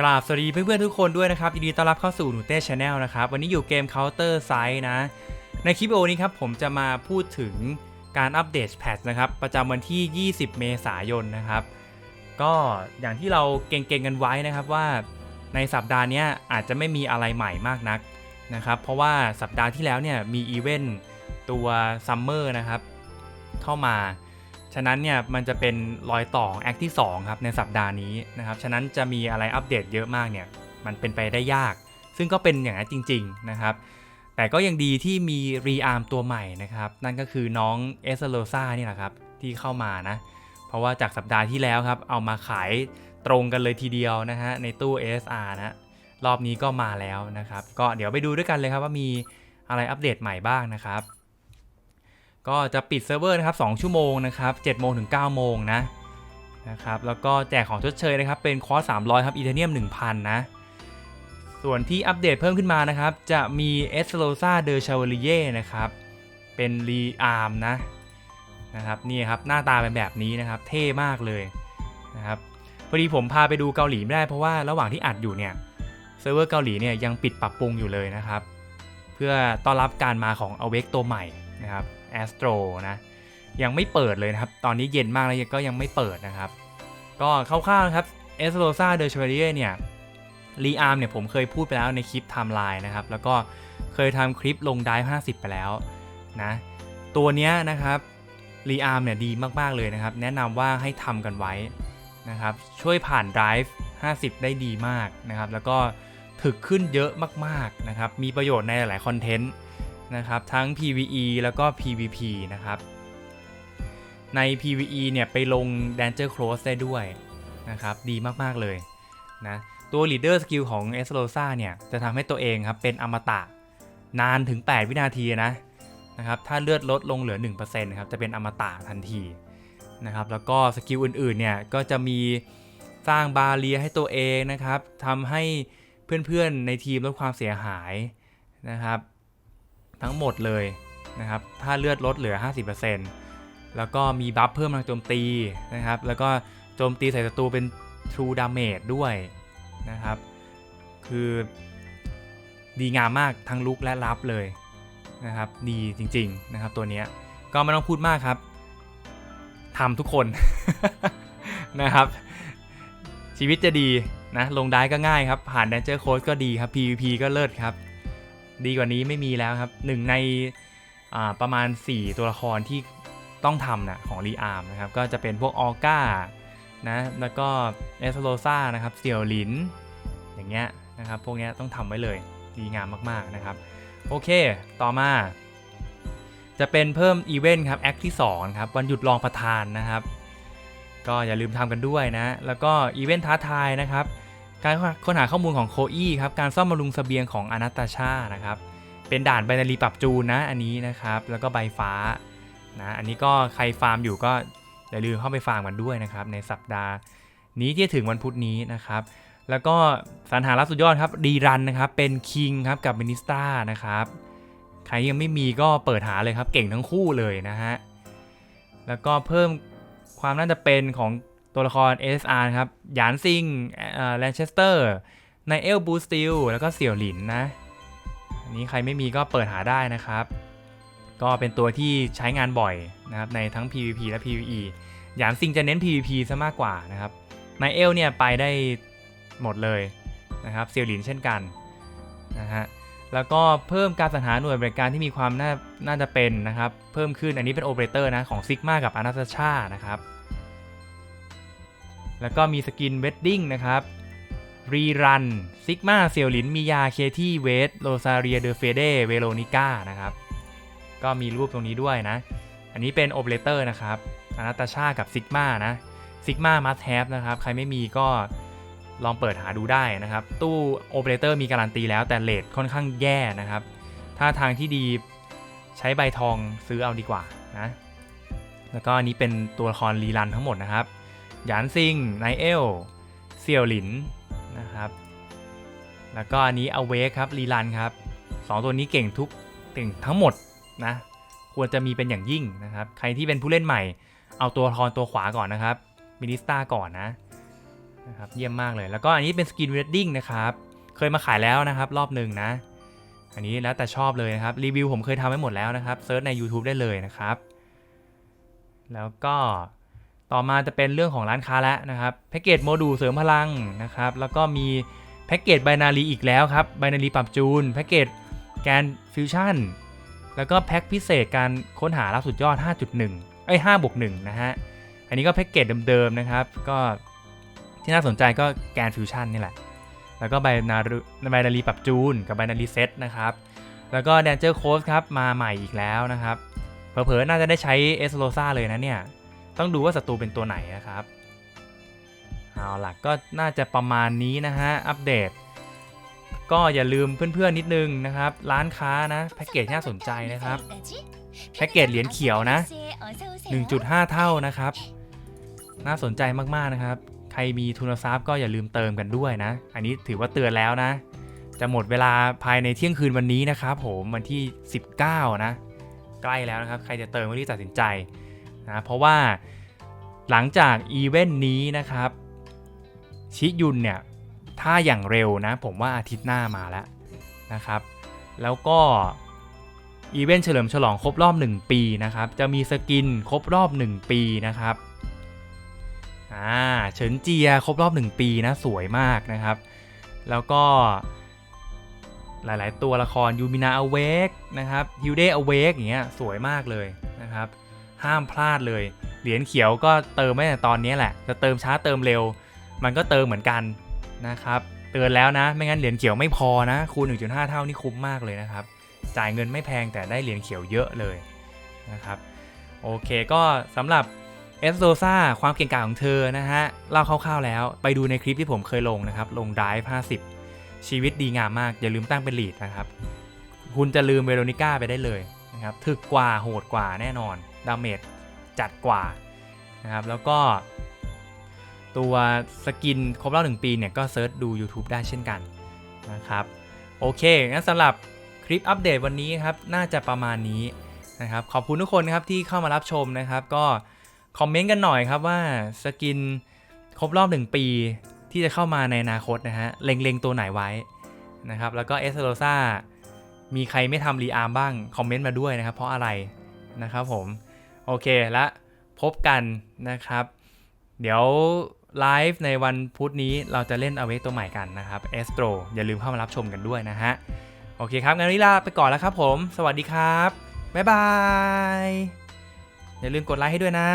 กราบสวัสดีเพื่อนๆทุกคนด้วยนะครับยินดีต้อนรับเข้าสู่หนูเต้ชาแนลนะครับวันนี้อยู่เกม Counter Side นะ ในคลิปวิดีโอนี้ครับผมจะมาพูดถึงการอัปเดตแพทนะครับ ประจำวันที่ 20 เมษายนนะครับ ก็อย่างที่เราเก่งๆกันไว้นะครับว่าในสัปดาห์นี้อาจจะไม่มีอะไรใหม่มากนักนะครับ เพราะว่าสัปดาห์ที่แล้วเนี่ยมีอีเวนต์ตัวซัมเมอร์นะครับเข้ามา ฉะนั้นเนี่ยมันจะเป็นรอยต่องแอคที่2ครับในสัปดาห์นี้นะครับฉะนั้นจะมีอะไรอัปเดตเยอะมากเนี่ยมันเป็นไปได้ยาก ซึ่งก็เป็นอย่างนั้นจริง ๆนะครับ แต่ก็ยังดีที่มีรีอาร์มตัวใหม่นะครับ นั่นก็คือน้องเอสโลซานี่แหละครับที่เข้ามานะเพราะว่าจากสัปดาห์ที่แล้วครับ เอามาขายตรงกันเลยทีเดียวนะฮะในตู้ ASR นะรอบนี้ก็มาแล้วนะครับ ก็เดี๋ยวไปดูด้วยกันเลยครับว่ามีอะไรอัปเดตใหม่บ้างนะครับ ก็จะปิดเซิร์ฟเวอร์นะครับ2ชั่วโมงนะครับ7โมงถึง9โมงนะนะครับแล้วก็แจกของชดเชยนะครับเป็นคอร์ส300 ครับอีเทเนียม 1,000 นะ ส่วนที่อัปเดตเพิ่มขึ้นมานะครับ จะมีเอสโลซาเดอชาวลิเย่นะครับ เป็นรีอาร์มนะนะครับนี่ครับหน้าตาเป็นแบบนี้นะครับ เท่มากเลยนะครับพอดีผมพาไปดูเกาหลีไม่ได้เพราะว่าระหว่างที่อัดอยู่เนี่ยเซิร์ฟเวอร์เกาหลีเนี่ยยังปิดปรับปรุงอยู่เลยนะครับ เพื่อต้อนรับการมาของ a w a k e ตัวใหม่นะครับ Astro นะยังไม่เปิดเลยนะครับ ตอนนี้เย็นมากแล้วก็ยังไม่เปิดนะครับ ก็คร่าวๆนะครับ e s l o s a de Chevalier เนี่ยรีอาร์มเนี่ยผมเคยพูดไปแล้วในคลิปไทม์ไลน์นะครับ แล้วก็เคยทำคลิปลงไดิฟ50 ไปแล้วนะตัวเนี้ยนะครับรีอาร์มเนี่ยดีมากๆเลยนะครับ แนะนำว่าให้ทำกันไว้นะครับ ช่วยผ่าน Drive 50 ได้ดีมากนะครับ แล้วก็ถึกขึ้นเยอะมากๆนะครับ มีประโยชน์ในหลายๆคอนเทนต์ นะครับทั้ง PVE แล้วก็ PVP นะครับใน PVE เนี่ยไปลง Danger Close ได้ด้วยนะครับดีมาก ๆ เลยนะตัว Leader Skill ของ e s l o s a เนี่ยจะทำให้ตัวเองครับเป็นอมตะนานถึง 8 วินาทีนะนะครับถ้าเลือดลดลงเหลือ 1%ครับจะเป็นอมตะทันทีนะครับแล้วก็สกิลอื่นๆเนี่ยก็จะมีสร้างบาเรียให้ตัวเองนะครับทำให้เพื่อนๆในทีมลดความเสียหายนะครับ ทั้งหมดเลยนะครับ ถ้าเลือดลดเหลือ 50%แล้วก็มีบัฟเพิ่มทางโจมตีนะครับ แล้วก็โจมตีใส่ศัตรูเป็น True Damage ด้วยนะครับ คือดีงามมากทั้งลุกและรับเลยนะครับ ดีจริง ๆนะครับ ตัวนี้ก็ไม่ต้องพูดมากครับทำทุกคนนะครับ ชีวิตจะดีนะ ลงได้ก็ง่ายครับ ผ่าน Danger Code ก็ดีครับ PVP ก็เลิศครับ ดีกว่านี้ไม่มีแล้วครับหนึ่งในประมาณ 4 ตัวละครที่ต้องทำนะของรีอาร์มนะครับ ก็จะเป็นพวกออก้านะแล้วก็เอสโลซ่านะครับเซียวลิน อย่างเงี้ยนะครับ พวกเนี้ยต้องทำไว้เลยดีงามมากๆนะครับ โอเค ต่อมา จะเป็นเพิ่มอีเวนต์ครับแอคที่2ครับวันหยุดรองประธานนะครับ ก็อย่าลืมทำกันด้วยนะ แล้วก็อีเวนต์ท้าทายนะครับ การค้นหาข้อมูลของโคอี้ครับการซ่อมบำรุงเสบียงของอนาตาชานะครับเป็นด่านไบนารีปรับจูนนะอันนี้นะครับแล้วก็ใบฟ้านะอันนี้ก็ใครฟาร์มอยู่ก็อย่าลืมเข้าไปฟาร์มกันด้วยนะครับในสัปดาห์นี้ที่ถึงวันพุธนี้นะครับแล้วก็สรรหารับสุดยอดครับดีรันนะครับเป็นคิงครับกับมินิสตานะครับใครยังไม่มีก็เปิดหาเลยครับเก่งทั้งคู่เลยนะฮะแล้วก็เพิ่มความน่าจะเป็นของ ตัวละคร SR ครับ หยานซิงแลนเชสเตอร์ไนเอลบูสติล แล้วก็เสี่ยวหลินนะ อันนี้ใครไม่มีก็เปิดหาได้นะครับ ก็เป็นตัวที่ใช้งานบ่อยนะครับ ในทั้ง PVP และ PVE หยานซิงจะเน้น PVP ซะมากกว่านะครับไนเอลเนี่ยไปได้หมดเลยนะครับเสี่ยวหลินเช่นกันนะฮะแล้วก็เพิ่มการสรรหาหน่วยบริการที่มีความน่าน่าจะเป็นนะครับ เพิ่มขึ้นอันนี้เป็นโอเปอเรเตอร์นะของซิกมากับอนาตาชานะครับ แล้วก็มีสกินเวดดิ้งนะครับรีรันซิกมาเซียวลินมียาเคที่เวสโรซาเรียเดเฟเดเวโรนิก้านะครับ ก็มีรูปตรงนี้ด้วยนะ อันนี้เป็นโอเปอเรเตอร์นะครับอนาตาชากับซิกมานะซิกมามัสแฮปนะครับ ใครไม่มีก็ลองเปิดหาดูได้นะครับ ตู้โอเปอเรเตอร์มีการันตีแล้วแต่เลทค่อนข้างแย่นะครับ ถ้าทางที่ดีใช้ใบทองซื้อเอาดีกว่านะ แล้วก็อันนี้เป็นตัวละครรีรันทั้งหมดนะครับ หยานซิงไนเอลเซียวหลินนะครับ แล้วก็อันนี้เอาเวกครับรีรันครับสองตัวนี้เก่งทุกเก่งทั้งหมดนะ ควรจะมีเป็นอย่างยิ่งนะครับ ใครที่เป็นผู้เล่นใหม่ เอาตัวละครตัวขวาก่อนนะครับมินิสตาก่อนนะนะครับ เยี่ยมมากเลย แล้วก็อันนี้เป็นสกินเวดดิ้งนะครับ เคยมาขายแล้วนะครับ รอบหนึ่งนะ อันนี้แล้วแต่ชอบเลยนะครับ รีวิวผมเคยทำไว้หมดแล้วนะครับเซิร์ชใน YouTube ได้เลยนะครับ แล้วก็ ต่อมาจะเป็นเรื่องของร้านค้าแล้วนะครับแพ็กเกจโมดูลเสริมพลังนะครับแล้วก็มีแพ็กเกจไบนารีอีกแล้วครับไบนารีปรับจูนแพ็กเกจแกนฟิวชั่นแล้วก็แพ็กพิเศษการค้นหาลับสุดยอด 5.1เอ้5บวก1นะฮะอันนี้ก็แพ็กเกจเดิมๆนะครับก็ที่น่าสนใจก็แกนฟิวชั่นนี่แหละ แล้วก็ไบนารีไบนารีปรับจูนกับไบนารีเซตนะครับแล้วก็แดนเจอร์โค้ดครับมาใหม่อีกแล้วนะครับเผลอๆน่าจะได้ใช้เอสโลซาเลยนะเนี่ย ต้องดูว่าศัตรูเป็นตัวไหนนะครับ เอาล่ะก็น่าจะประมาณนี้นะฮะ อัปเดต ก็อย่าลืมเพื่อนๆนิดนึงนะครับ ร้านค้านะแพ็กเกจน่าสนใจนะครับแพ็กเกจเหรียญเขียวนะ 1.5 เท่านะครับ น่าสนใจมากๆนะครับ ใครมีทุนทรัพย์ก็อย่าลืมเติมกันด้วยนะ อันนี้ถือว่าเตือนแล้วนะ จะหมดเวลาภายในเที่ยงคืนวันนี้นะครับผมวันที่ 19 นะ ใกล้แล้วนะครับ ใครจะเติมก็รีบตัดสินใจ นะเพราะว่าหลังจากอีเวนต์นี้นะครับชิยุนเนี่ยถ้าอย่างเร็วนะผมว่าอาทิตย์หน้ามาแล้วนะครับ แล้วก็อีเวนต์เฉลิมฉลองครบรอบ 1 ปีนะครับ จะมีสกินครบรอบ 1 ปีนะครับอ่าเฉินเจียครบรอบ 1 ปีนะสวยมากนะครับ แล้วก็หลาย ๆ ตัวละครยูมินาอเวกนะครับฮิวเดอเวกอย่างเงี้ยสวยมากเลยนะครับ ห้ามพลาดเลย เหรียญเขียวก็เติมไม่แต่ตอนนี้แหละ จะเติมช้าเติมเร็ว มันก็เติมเหมือนกันนะครับ เตือนแล้วนะ ไม่งั้นเหรียญเขียวไม่พอนะคูณ 1.5 เท่านี่คุ้มมากเลยนะครับ จ่ายเงินไม่แพงแต่ได้เหรียญเขียวเยอะเลยนะครับโอเคก็สำหรับเอสโซซาความเก่งกาจของเธอนะฮะเล่าคร่าวๆแล้วไปดูในคลิปที่ผมเคยลงนะครับ ลง Drive 50 ชีวิตดีงามมาก อย่าลืมตั้งเป็นลีดนะครับ คุณจะลืมเวโรนิก้าไปได้เลยนะครับถึกกว่าโหดกว่าแน่นอน ดาเมจจัดกว่านะครับ แล้วก็ตัวสกินครบรอบหนึ่งปีเนี่ย ก็เซิร์ชดู YouTube ได้เช่นกันนะครับ โอเค งั้นสำหรับคลิปอัปเดตวันนี้ครับ น่าจะประมาณนี้นะครับ ขอบคุณทุกคนครับที่เข้ามารับชมนะครับ ก็คอมเมนต์กันหน่อยครับว่าสกินครบรอบ 1 ปีที่จะเข้ามาในอนาคตนะฮะ เล็งๆ ตัวไหนไว้นะครับ แล้วก็เอสโรซามีใครไม่ทำรีอาร์มบ้าง คอมเมนต์มาด้วยนะครับ เพราะอะไรนะครับผม โอเคและพบกันนะครับ เดี๋ยวไลฟ์ในวันพุธนี้เราจะเล่นเอาเวตัวใหม่กันนะครับเอสโตรอย่าลืมเข้ามารับชมกันด้วยนะฮะ โอเคครับ งั้นวิลาไปก่อนแล้วครับผม สวัสดีครับ บ๊ายบาย อย่าลืมกดไลค์ให้ด้วยนะ